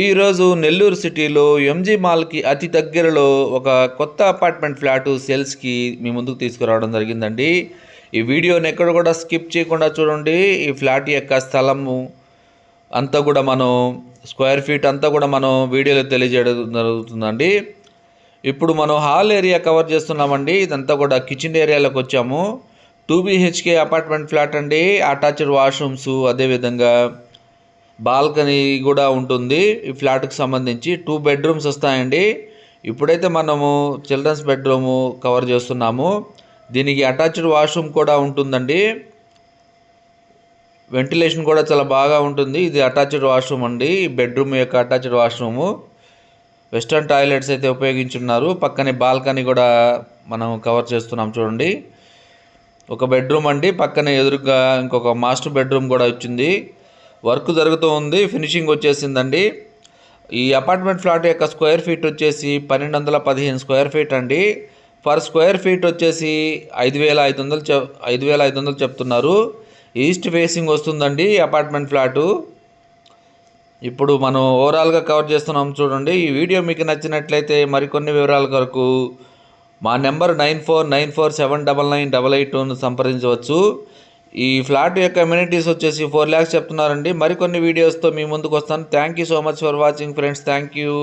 ఈరోజు నెల్లూరు సిటీలో ఎంజీ మాల్కి అతి దగ్గరలో ఒక కొత్త అపార్ట్మెంట్ ఫ్లాట్ సేల్స్కి మీ ముందుకు తీసుకురావడం జరిగిందండి. ఈ వీడియోని ఎక్కడ కూడా స్కిప్ చేయకుండా చూడండి. ఈ ఫ్లాట్ యొక్క స్థలము అంతా కూడా మనం స్క్వేర్ ఫీట్ అంతా కూడా మనం వీడియోలో తెలియజేయడం జరుగుతుందండి. ఇప్పుడు మనం హాల్ ఏరియా కవర్ చేస్తున్నామండి. ఇదంతా కూడా కిచెన్ ఏరియాలోకి వచ్చాము. టూ బీహెచ్కే అపార్ట్మెంట్ ఫ్లాట్ అండి. అటాచ్డ్ వాష్రూమ్స్ అదేవిధంగా బాల్కనీ కూడా ఉంటుంది. ఈ ఫ్లాట్కి సంబంధించి టూ బెడ్రూమ్స్ వస్తాయండి. ఇప్పుడైతే మనము చిల్డ్రన్స్ బెడ్రూము కవర్ చేస్తున్నాము. దీనికి అటాచ్డ్ వాష్రూమ్ కూడా ఉంటుందండి. వెంటిలేషన్ కూడా చాలా బాగా ఉంటుంది. ఇది అటాచ్డ్ వాష్రూమ్ అండి. ఈ బెడ్రూమ్ యొక్క అటాచ్డ్ వాష్రూము. వెస్టర్న్ టాయిలెట్స్ అయితే ఉపయోగించున్నారు. పక్కనే బాల్కనీ కూడా మనం కవర్ చేస్తున్నాం చూడండి. ఒక బెడ్రూమ్ అండి. పక్కనే ఎదురుగా ఇంకొక మాస్టర్ బెడ్రూమ్ కూడా వచ్చింది. వర్క్ జరుగుతూ ఉంది ఫినిషింగ్ వచ్చేసిందండి. ఈ అపార్ట్మెంట్ ఫ్లాట్ యొక్క స్క్వేర్ ఫీట్ వచ్చేసి పన్నెండు వందల పదిహేను స్క్వేర్ ఫీట్ అండి. పర్ స్క్వేర్ ఫీట్ వచ్చేసి ఐదు వేల ఐదు వందలు చె ఐదు వేల ఐదు వందలు చెప్తున్నారు. ఈస్ట్ ఫేసింగ్ వస్తుందండి అపార్ట్మెంట్ ఫ్లాటు. ఇప్పుడు మనం ఓవరాల్గా కవర్ చేస్తున్నాం చూడండి. ఈ వీడియో మీకు నచ్చినట్లయితే మరికొన్ని వివరాల కొరకు మా number nine four nine four seven double nine double eight టూను సంప్రదించవచ్చు. ఈ ఫ్లాట్ యొక్క అమ్యూనిటీస్ వచ్చేసి ఫోర్ ల్యాక్స్ చెప్తున్నారండి. మరికొన్ని వీడియోస్తో మీ ముందుకు వస్తాను. Thank you so much for watching friends thank you